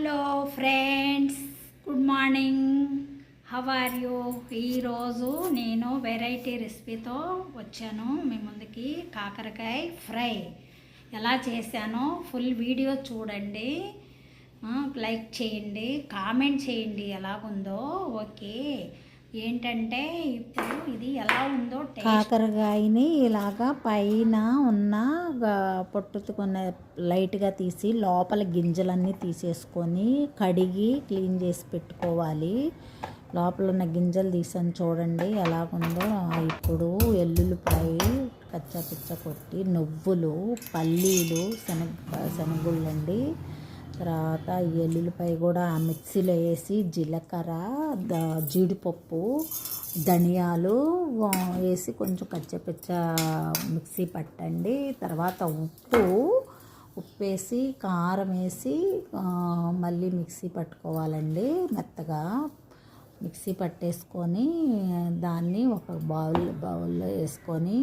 Hello friends good morning how are you ఈరోజు నేను variety రెసిపీతో వచ్చాను. మీ ముందుకి కాకరకాయ ఫ్రై. ఎలా చేశానో ఫుల్ వీడియో చూడండి. లైక్ చేయండి. కామెంట్ చేయండి. ఎలాగుందో. ఓకే ఏంటంటే ఇప్పుడు ఇది ఎలా ఉందో కాకరకాయని ఇలాగా పైన ఉన్న పొట్టుకున్న లైట్గా తీసి లోపల గింజలన్నీ తీసేసుకొని కడిగి క్లీన్ చేసి పెట్టుకోవాలి. లోపల ఉన్న గింజలు తీసాను చూడండి ఎలాగుందో. ఇప్పుడు ఎల్లుల్లిపాయ కచ్చా పిచ్చ కొట్టి నువ్వులు పల్లీలు శనగ శనగుళ్ళండి. తర్వాత ఎల్లుల్లిపాయ కూడా మిక్సీలో వేసి జీలకర్ర ద జీడిపప్పు ధనియాలు వేసి కొంచెం కచ్చపిచ్చ మిక్సీ పట్టండి. తర్వాత ఉప్పు ఉప్పు వేసి కారం వేసి మళ్ళీ మిక్సీ పట్టుకోవాలండి మెత్తగా. మిక్సీ పట్టేసుకొని దాన్ని ఒక బౌల్ బౌల్లో వేసుకొని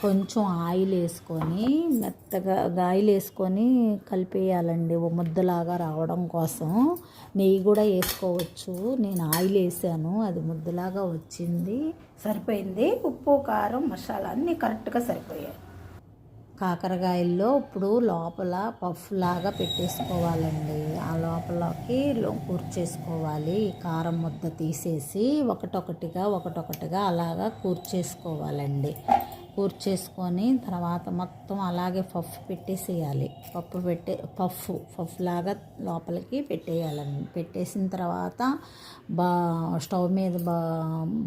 కొంచెం ఆయిల్ వేసుకొని మెత్తగా ఆయిల్ వేసుకొని కలిపేయాలండి. ఓ ముద్దలాగా రావడం కోసం. నెయ్యి కూడా వేసుకోవచ్చు. నేను ఆయిల్ వేసాను. అది ముద్దలాగా వచ్చింది. సరిపోయింది. ఉప్పు కారం మసాలా అన్నీ కరెక్ట్గా సరిపోయాయి. కాకరకాయల్లో ఇప్పుడు లోపల పఫ్లాగా పెట్టేసుకోవాలండి. ఆ లోపలకి కూర్చేసుకోవాలి. కారం ముద్ద తీసేసి ఒకటొకటిగా ఒకటొకటిగా అలాగా కూర్చేసుకోవాలండి. కూర్చేసుకొని తర్వాత మొత్తం అలాగే పఫ్ పెట్టేసేయాలి. పప్పు పెట్టే పఫ్ పఫ్ లాగా లోపలికి పెట్టేయాలండి పెట్టేసిన తర్వాత బా స్టవ్ మీద బా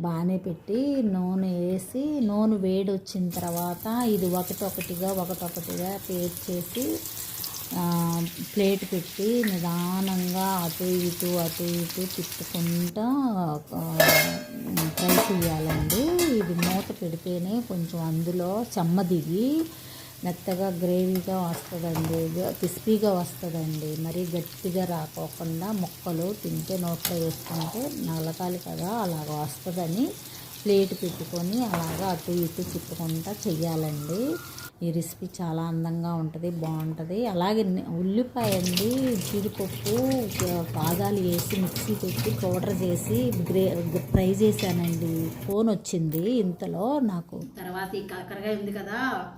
బాగానే పెట్టి నూనె వేసి నూనె వేడి వచ్చిన తర్వాత ఇది ఒకటొకటిగా ఒకటొకటిగా పేర్చేసి ప్లేట్ పెట్టి నిదానంగా అటు ఇటు అటు ఇటు తిట్టుకుంటా ఆ, ఫ్రై చేయాలండి. ఇది మూత పెడితేనే కొంచెం అందులో చెమ్మ దిగి మెత్తగా గ్రేవీగా వస్తుందండి. క్రిస్పీగా వస్తుందండి. మరీ గట్టిగా రాకోకుండా ముక్కలు తింటే నోట్లో వేసుకుంటే నల్లకాలి కదా అలాగ వస్తుందని ప్లేట్ పెట్టుకొని అలాగా అటు ఇటు తిప్పుకుంటా చెయ్యాలండి. ఈ రెసిపీ చాలా అందంగా ఉంటుంది బాగుంటుంది. అలాగే ఉల్లిపాయ అండి జీడిపప్పు గ- బాదాలు వేసి మిక్సీ పెట్టి పౌడర్ చేసి గ్రే ఫ్రై చేశానండి. ఫోన్ వచ్చింది ఇంతలో నాకు. తర్వాత ఈ కాకరకాయ ఉంది కదా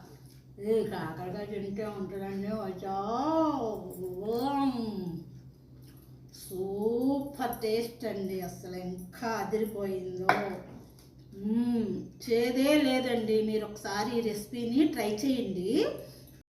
ఈ కాకరకాయ తింటే ఉంటుందండి. వచ్చా సూపర్ టేస్ట్ అండి. అసలు ఇంకా అదిరిపోయిందో. చేదే లేదండి. మీరు ఒకసారి ఈ రెసిపీని ట్రై చేయండి.